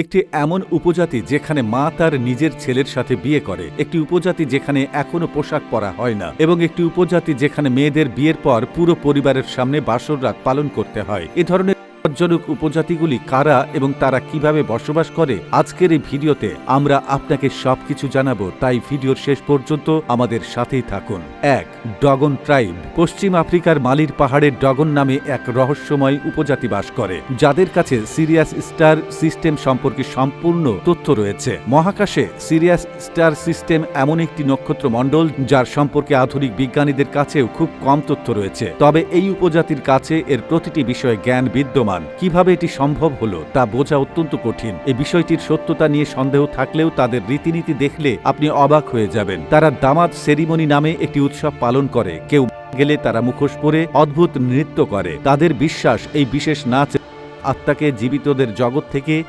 একটি এমন উপজাতি যেখানে মা তার নিজের ছেলের সাথে বিয়ে করে, একটি উপজাতি যেখানে এখনও পোশাক পরা হয় না, এবং একটি উপজাতি যেখানে মেয়েদের বিয়ের পর পুরো পরিবারের সামনে বাসর রাত পালন করতে হয়। এ ধরনের বিপজ্জনক উপজাতিগুলি কারা এবং তারা কীভাবে বসবাস করে, আজকের এই ভিডিওতে আমরা আপনাকে সবকিছু জানাব। তাই ভিডিওর শেষ পর্যন্ত আমাদের সাথেই থাকুন। এক ডগন ট্রাইব। পশ্চিম আফ্রিকার মালির পাহাড়ের ডগন নামে এক রহস্যময় উপজাতি বাস করে, যাদের কাছে সিরিয়াস স্টার সিস্টেম সম্পর্কে সম্পূর্ণ তথ্য রয়েছে। মহাকাশে সিরিয়াস স্টার সিস্টেম এমন একটি নক্ষত্র মণ্ডল যার সম্পর্কে আধুনিক বিজ্ঞানীদের কাছেও খুব কম তথ্য রয়েছে। তবে এই উপজাতির কাছে এর প্রতিটি বিষয়ে জ্ঞান বিদ্যমান। কীভাবে এটি সম্ভব হলো তা বোঝা অত্যন্ত কঠিন। এই বিষয়টির সত্যতা নিয়ে সন্দেহ থাকলেও তাদের রীতিনীতি দেখলে আপনি অবাক হয়ে যাবেন। তারা দামাত সেরিমনি নামে একটি উৎসব পালন করে। কেউ গেলে তারা মুখোশ পরে অদ্ভুত নৃত্য করে। তাদের বিশ্বাস এই বিশেষ নাচ আত্মাকে জীবিতদের জগৎ থেকে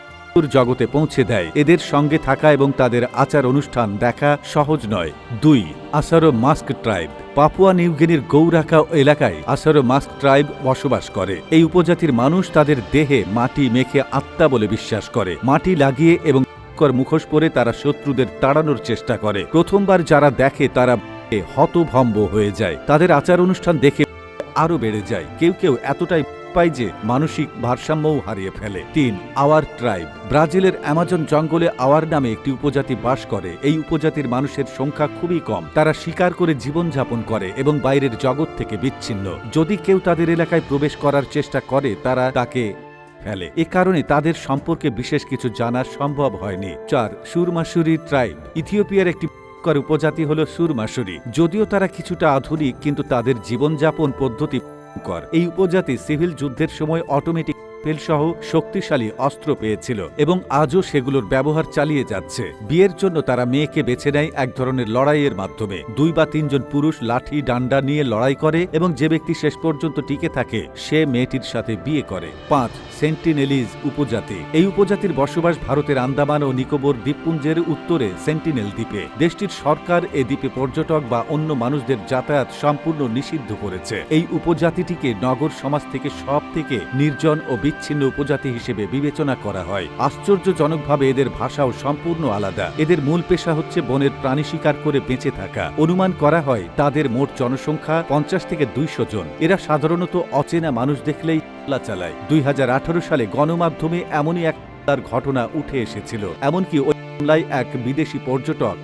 জগতে পৌঁছে দেয়। এদের সঙ্গে থাকা এবং তাদের আচার অনুষ্ঠান দেখা সহজ নয়। দুই, আসারো মাস্ক ট্রাইব। পাপুয়া নিউগিনির গৌরাকা এলাকায় আসারো মাস্ক ট্রাইব বসবাস করে। এই উপজাতির মানুষ তাদের দেহে মাটি মেখে আত্মা বলে বিশ্বাস করে। মাটি লাগিয়ে এবং মুখোশ পরে তারা শত্রুদের তাড়ানোর চেষ্টা করে। প্রথমবার যারা দেখে তারা হতভম্ব হয়ে যায়। তাদের আচার অনুষ্ঠান দেখে আরও বেড়ে যায়। কেউ কেউ এতটাই পায় যে মানসিক ভারসাম্যও হারিয়ে ফেলে। তিন, আওয়ার ট্রাইব। ব্রাজিলের অ্যামাজন জঙ্গলে আওয়ার নামে একটি উপজাতি বাস করে। এই উপজাতির মানুষের সংখ্যা খুবই কম। তারা শিকার করে জীবনযাপন করে এবং বাইরের জগৎ থেকে বিচ্ছিন্ন। যদি কেউ তাদের এলাকায় প্রবেশ করার চেষ্টা করে, তারা তাকে ফেলে। এ কারণে তাদের সম্পর্কে বিশেষ কিছু জানা সম্ভব হয়নি। চার, সুরমাসুরি ট্রাইব। ইথিওপিয়ার একটি উপজাতি হল সুরমাসুরি। যদিও তারা কিছুটা আধুনিক, কিন্তু তাদের জীবনযাপন পদ্ধতি কর এই উপজাতি সিভিল যুদ্ধের সময় অটোমেটিক সহ শক্তিশালী অস্ত্র পেয়েছিল এবং আজও সেগুলোর ব্যবহার চালিয়ে যাচ্ছে। বিয়ের জন্য তারা মেয়েকে বেছে নেয় এক ধরনের লড়াইয়ের মাধ্যমে। দুই বা তিনজন পুরুষ লাঠি, ডান্ডা নিয়ে লড়াই করে এবং যে ব্যক্তি শেষ পর্যন্ত টিকে থাকে, সে মেয়েটির সাথে বিয়ে করে। পাঁচ, সেন্টিনেলিজ উপজাতি। এই উপজাতির বসবাস ভারতের আন্দামান ও নিকোবর দ্বীপপুঞ্জের উত্তরে সেন্টিনেল দ্বীপে। দেশটির সরকার এ দ্বীপে পর্যটক বা অন্য মানুষদের যাতায়াত সম্পূর্ণ নিষিদ্ধ করেছে। এই উপজাতিটিকে নগর সমাজ থেকে সব থেকে নির্জন ও বিচ্ছিন্ন উপজাতি হিসেবে বিবেচনা করা হয়। আশ্চর্যজনকভাবে এদের ভাষাও সম্পূর্ণ আলাদা। এদের মূল পেশা হচ্ছে বনের প্রাণী শিকার করে বেঁচে থাকা। অনুমান করা হয়, তাদের মোট জনসংখ্যা পঞ্চাশ থেকে দুইশো জন। এরা সাধারণত অচেনা মানুষ দেখলেই চালায়। দুই হাজার আঠারো সালে গণমাধ্যমে এমনই এক ঘটনা উঠে এসেছিল। এমনকি ওই হামলায় এক বিদেশি পর্যটক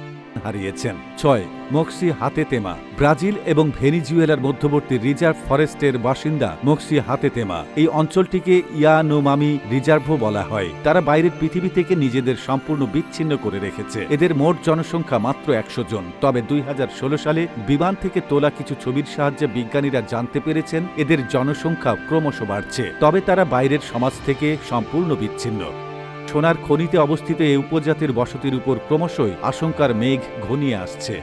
হারিয়েছেন। ছয়, মক্সি হাতেতেমা ব্রাজিল এবং ভেনিজুয়েলার মধ্যবর্তী রিজার্ভ ফরেস্টের বাসিন্দা মক্সি হাতেতেমা এই অঞ্চলটিকে ইয়ানোমামি রিজার্ভও বলা হয়। তারা বাইরের পৃথিবী থেকে নিজেদের সম্পূর্ণ বিচ্ছিন্ন করে রেখেছে। এদের মোট জনসংখ্যা মাত্র একশো জন। তবে দুই হাজার ষোলো সালে বিমান থেকে তোলা কিছু ছবির সাহায্যে বিজ্ঞানীরা জানতে পেরেছেন, এদের জনসংখ্যা ক্রমশ বাড়ছে। তবে তারা বাইরের সমাজ থেকে সম্পূর্ণ বিচ্ছিন্ন। সোনার খনিতে অবস্থিত এ উপজাতির বসতির উপর ক্রমশই আশঙ্কার মেঘ ঘনিয়ে আসছে।